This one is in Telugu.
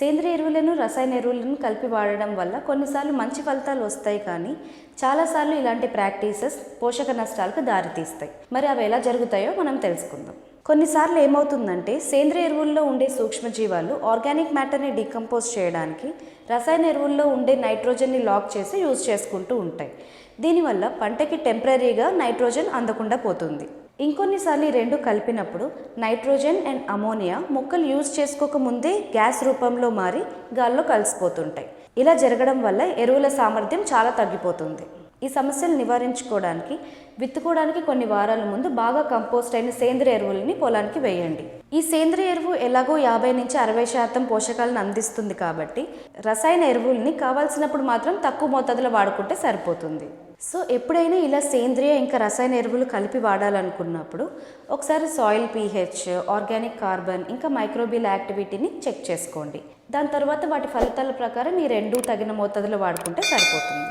సేంద్రియ ఎరువులను రసాయన ఎరువులను కలిపి వాడడం వల్ల కొన్నిసార్లు మంచి ఫలితాలు వస్తాయి కానీ చాలాసార్లు ఇలాంటి ప్రాక్టీసెస్ పోషక నష్టాలకు దారితీస్తాయి. మరి అవి ఎలా జరుగుతాయో మనం తెలుసుకుందాం. కొన్నిసార్లు ఏమవుతుందంటే సేంద్రియ ఎరువుల్లో ఉండే సూక్ష్మజీవాలు ఆర్గానిక్ మ్యాటర్ని డీకంపోజ్ చేయడానికి రసాయన ఎరువుల్లో ఉండే నైట్రోజన్ని లాక్ చేసి యూజ్ చేసుకుంటూ ఉంటాయి. దీనివల్ల పంటకి టెంపరీగా నైట్రోజన్ అందకుండా పోతుంది. ఇంకొన్నిసార్లు ఈ రెండు కలిపినప్పుడు నైట్రోజన్ అండ్ అమోనియా మొక్కలు యూజ్ చేసుకోక ముందే గ్యాస్ రూపంలో మారి గాల్లో కలిసిపోతుంటాయి. ఇలా జరగడం వల్ల ఎరువుల సామర్థ్యం చాలా తగ్గిపోతుంది. ఈ సమస్యలు నివారించుకోవడానికి విత్తుకోవడానికి కొన్ని వారాల ముందు బాగా కంపోస్ట్ అయిన సేంద్రియ ఎరువులని పొలానికి వేయండి. ఈ సేంద్రియ ఎరువు ఎలాగో యాభై నుంచి అరవై శాతం పోషకాలను అందిస్తుంది కాబట్టి రసాయన ఎరువుల్ని కావాల్సినప్పుడు మాత్రం తక్కువ మోతాదులో వాడుకుంటే సరిపోతుంది. సో ఎప్పుడైనా ఇలా సేంద్రియ ఇంకా రసాయన ఎరువులు కలిపి వాడాలనుకున్నప్పుడు ఒకసారి సాయిల్ పీహెచ్ ఆర్గానిక్ కార్బన్ ఇంకా మైక్రోబియల్ యాక్టివిటీని చెక్ చేసుకోండి. దాని తర్వాత వాటి ఫలితాల ప్రకారం ఈ రెండు తగిన మోతాదులో వాడుకుంటే సరిపోతుంది.